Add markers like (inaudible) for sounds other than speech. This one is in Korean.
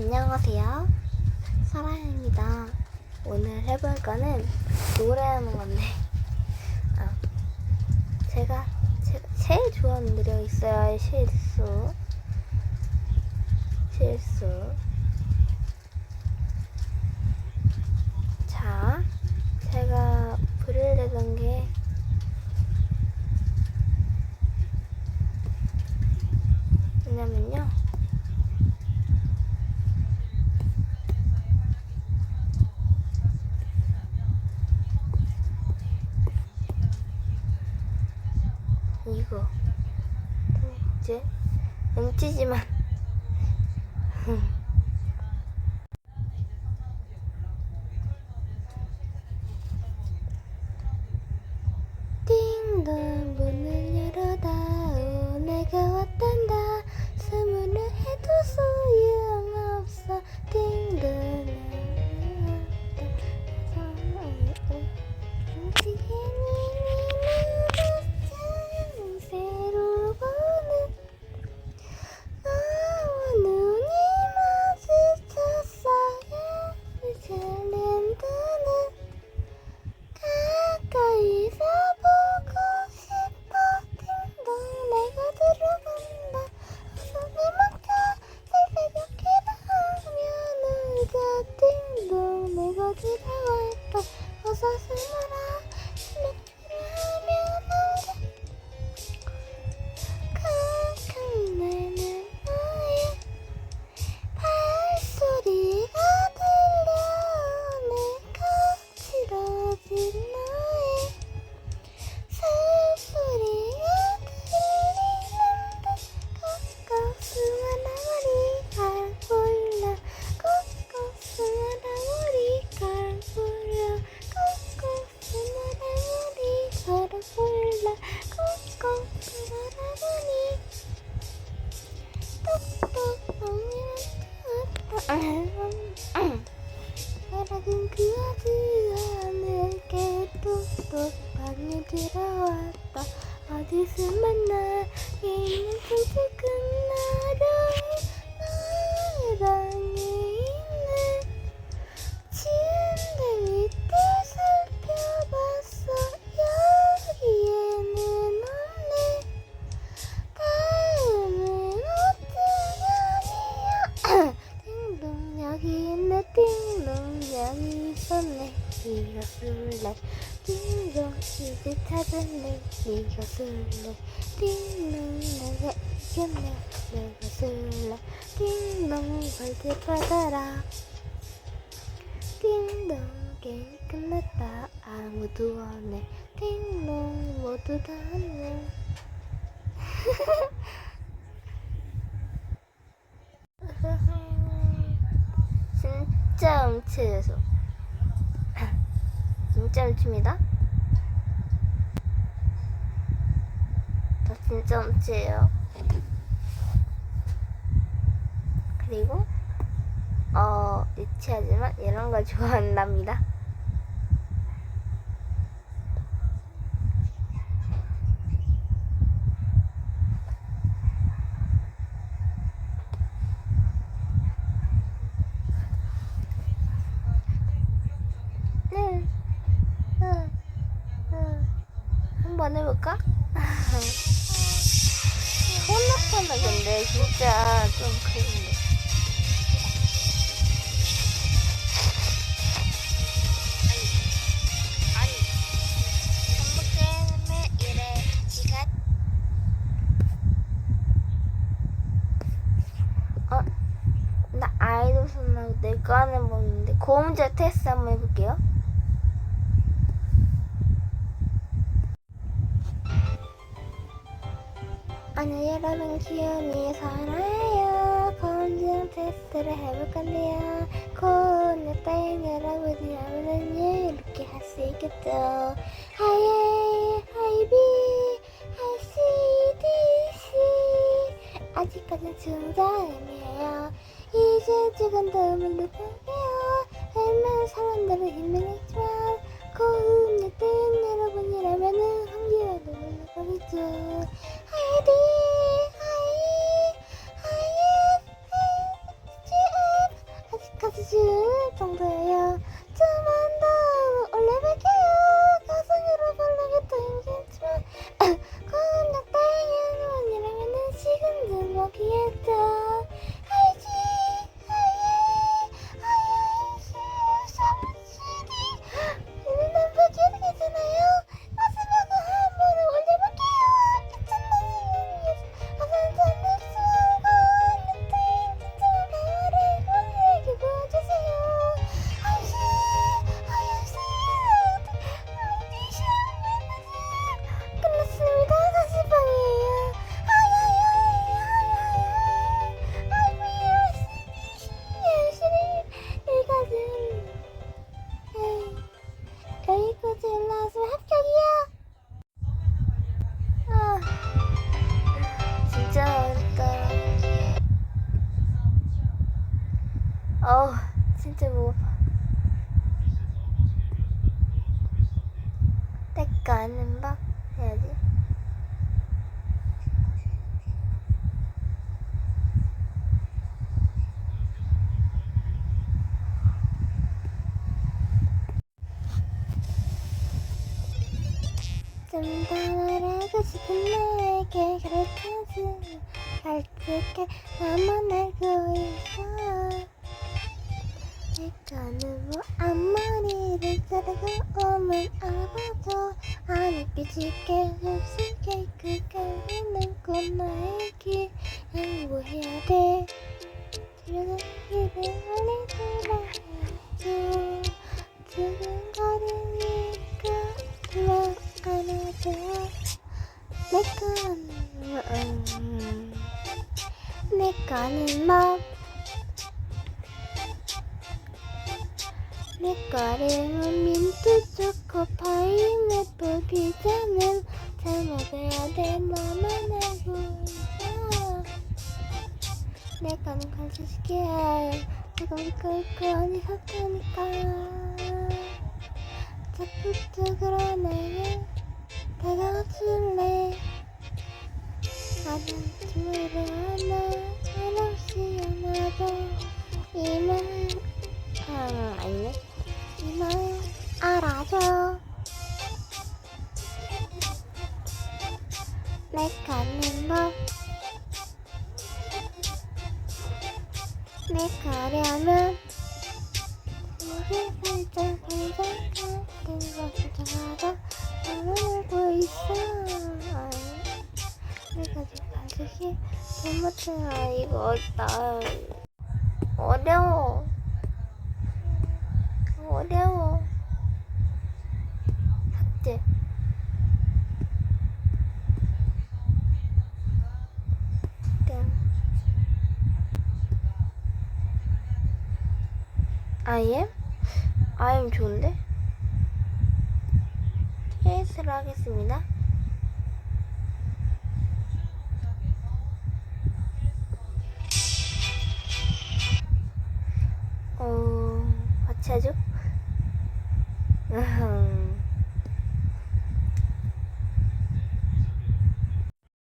안녕하세요. 사랑입니다. 오늘 해볼 거는 노래하는 건데, 아, 제가, 제가 제일 좋아하는 노래가 있어요. 실수. 실수. 자, 제가 부르려던 게, 뭐냐면요. 이거 이제 뭉치지만. (laughs) 띵동 이것을래 띵동 이제 찾았네. 이것을래 띵동 내가 이겼네. 내것을래 띵동 벌집 받아라 띵동 게임 끝났다 아무도 없네. 띵동 모두 다 왔네. 진짜 음치에서 진짜 음치입니다. 저 진짜 음치예요. 그리고 어 유치하지만 이런 걸 좋아한답니다 한번 해볼까? 혼납하면 근데 진짜 좀 그런데. 어, 나 아이돌 선나고 내거 하는 법인데 고음절 아니 여러분 귀요미 살아요. 고음절 테스트를 해볼 건데요. 따인 여러분이 하면은 이렇게 할 수 있겠죠. 하예 하이비 디시 아직까지 중자음이에요. 이제 지금 다음을 누를게요. 얼마나 사람들은 힘들겠지만 어우, 진짜 뭐. 내거 아는 바 해야지. 좀더 말하고 싶은 나에게 그렇게지 솔직히 나만 알고 있어 안 웃기지게 없이 케이크가 있는 건 나에게 양보해야 돼 내 거는 민트 초코 파인애플 피자는 잘 먹어야 돼. 너만 알고 있어. 내 거는 간식이야 이건 꿀꿀 언니 샀다니까. 자꾸적으로 나를 다가와줄래? 나는 주말을 하나 한없이 안아도 이만 아 아니네 이만 알아줘. 내 가는 법내 가려면 이게 살짝 같은 것을 정하다 알고 있어. 내가 지금 반드시 잘못해야 이거 나 어려워 어려워 삭제 땡 아이엠? 아이엠 좋은데? 케이스를 하겠습니다 어, 같이 하죠? 으흠. (laughs)